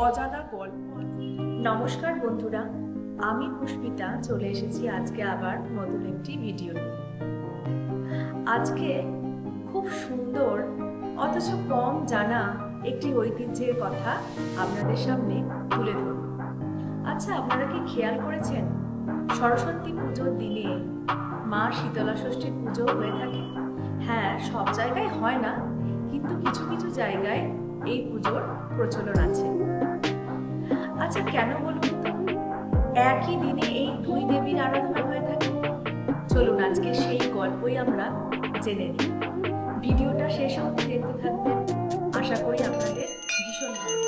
গল্প নমস্কার বন্ধুরা, আমি পুষ্পিতা, চলে এসেছি আজকে আবার নতুন একটি ভিডিও নিয়ে। আজকে খুব সুন্দর, অথচ কম জানা একটি ঐতিহ্যের কথা আপনাদের সামনে তুলে ধরব। আচ্ছা আপনারা কি খেয়াল করেছেন? সরস্বতী পুজোর দিনে মা শীতলা ষষ্ঠীর পুজো হয়ে থাকে? হ্যাঁ সব জায়গায় হয় না, কিন্তু কিছু কিছু জায়গায় এই পুজোর প্রচলন আছে। আচ্ছা কেন বলুন তো? একই দিনে এই দুই দেবীর আরাধনা হয়ে থাকে। চলুন, আজকে সেই গল্পই আমরা জেনে নিই। ভিডিওটা শেষ অবধি দেখতে থাকবেন। আশা করি আপনাদের ভীষণ ভালো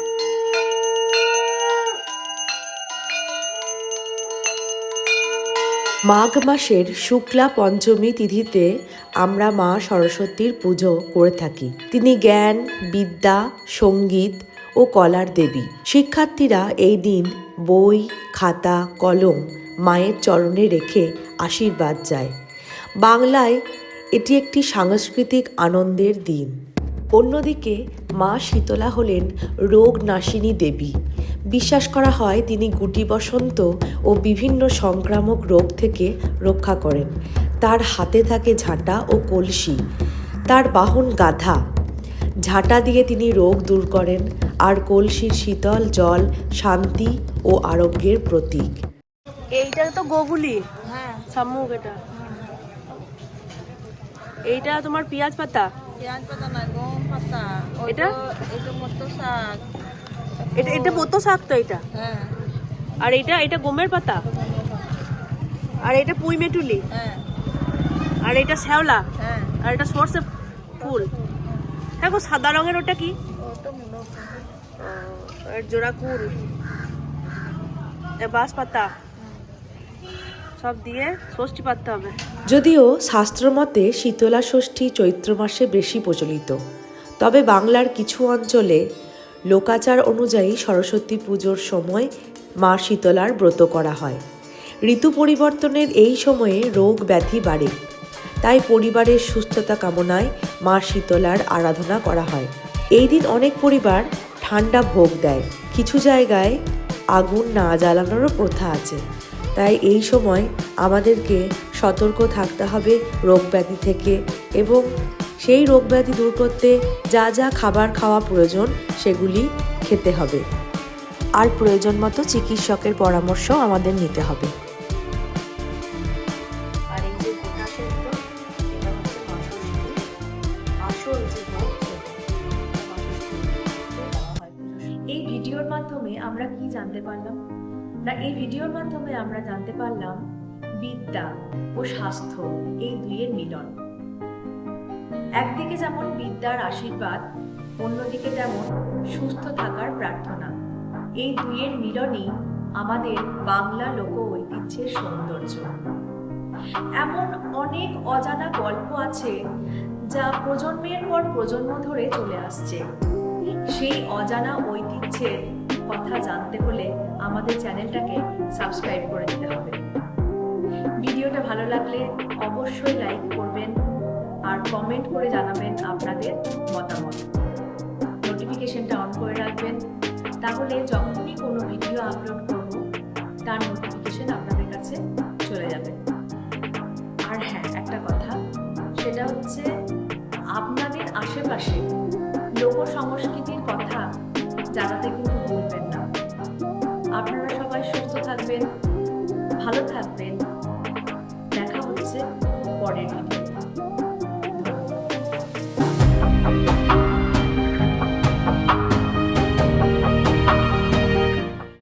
মাঘ মাসের শুক্লা পঞ্চমী তিথিতে আমরা মা সরস্বতীর পুজো করে থাকি। তিনি জ্ঞান, বিদ্যা, সংগীত ও কলার দেবী। শিক্ষার্থীরা এই দিন বই, খাতা, কলম মায়ের চরণে রেখে আশীর্বাদ যায় বাংলায় এটি একটি সাংস্কৃতিক আনন্দের দিন। অন্যদিকে মা শীতলা হলেন রোগ নাশিনী দেবী। বিশ্বাস করা হয় তিনি গুটি বসন্ত ও বিভিন্ন সংক্রামক রোগ থেকে রক্ষা করেন। তার হাতে থাকে ঝাঁটা ও কলসি। তার বাহন গাধা। ঝাঁটা দিয়ে তিনি রোগ দূর করেন। আর কলসির শীতল জল শান্তি ও আরোগ্যের প্রতীক। এইটা তো গোগুলি? হ্যাঁ। এটা। এইটা তোমার পেঁয়াজ পাতা? পেঁয়াজ পাতা না গম পাতা। এটা? এটা মতো শাক। এটা এটা পোতো শাক তো এটা? হ্যাঁ। আর এটা এটা গমের পাতা? আর এটা পুঁই মেটুলি? হ্যাঁ। আর এটা শ্যাওলা? হ্যাঁ। আর এটা সর্ষে ফুল? দেখো সাদা রঙের ওটা কি? ওটা মূলো আর জোড়া কুল বাঁশ পাতা সব দিয়ে শীতলা ষষ্ঠী চৈত্র মাসে বেশি প্রচলিত, তবে বাংলার কিছু অঞ্চলে লোকাচার অনুযায়ী সরস্বতী পুজোর সময় মা শীতলার ব্রত করা হয়। ঋতু পরিবর্তনের এই সময়ে রোগ ব্যাধি বাড়ে, তাই পরিবারের সুস্থতা কামনায় মা শীতলার আরাধনা করা হয়। এই দিন অনেক পরিবার ঠান্ডা ভোগ দেয়। কিছু জায়গায় আগুন না জ্বালানোরও প্রথা আছে। তাই এই সময় আমাদেরকে সতর্ক থাকতে হবে রোগ ব্যাধি থেকে এবং সেই রোগ ব্যাধি দূর করতে যা যা খাবার খাওয়া প্রয়োজন সেগুলি খেতে হবে। আর প্রয়োজন মতো চিকিৎসকের পরামর্শ আমাদের নিতে হবে। এই ভিডিওর মাধ্যমে আমরা কি জানতে পারলাম? না, এই ভিডিওর মাধ্যমে আমরা জানতে পারলাম বিদ্যা ও স্বাস্থ্য এই দুইয়ের মিলন। একদিকে যেমন বিদ্যার আশীর্বাদ, অন্যদিকে তেমন সুস্থ থাকার প্রার্থনা। এই দুইয়ের মিলনই আমাদের বাংলা লোক ঐতিহ্যের সৌন্দর্য। এমন অনেক অজানা গল্প আছে যা প্রজন্মের পর প্রজন্ম ধরে চলে আসছে। সেই অজানা ঐতিহ্যের কথা জানতে হলে আমাদের চ্যানেলটাকে সাবস্ক্রাইব করে দিতে হবে। ভিডিওটা ভালো লাগলে অবশ্যই লাইক করবেন আর কমেন্ট করে জানাবেন আপনাদের মতামত। নোটিফিকেশনটা অন করে রাখবেন। তাহলে যখনই কোনো ভিডিও আপলোড করব, তার নোটিফিকেশন আপনাদের কাছে চলে যাবে। আর হ্যাঁ একটা কথা, সেটা হচ্ছে আপনাদের আশেপাশে লোক সংস্কৃতির কথা জানাতে কিন্তু ভুলবেন না। আপনারা সবাই সুস্থ থাকবেন, ভালো থাকবেন। দেখা হচ্ছে পরের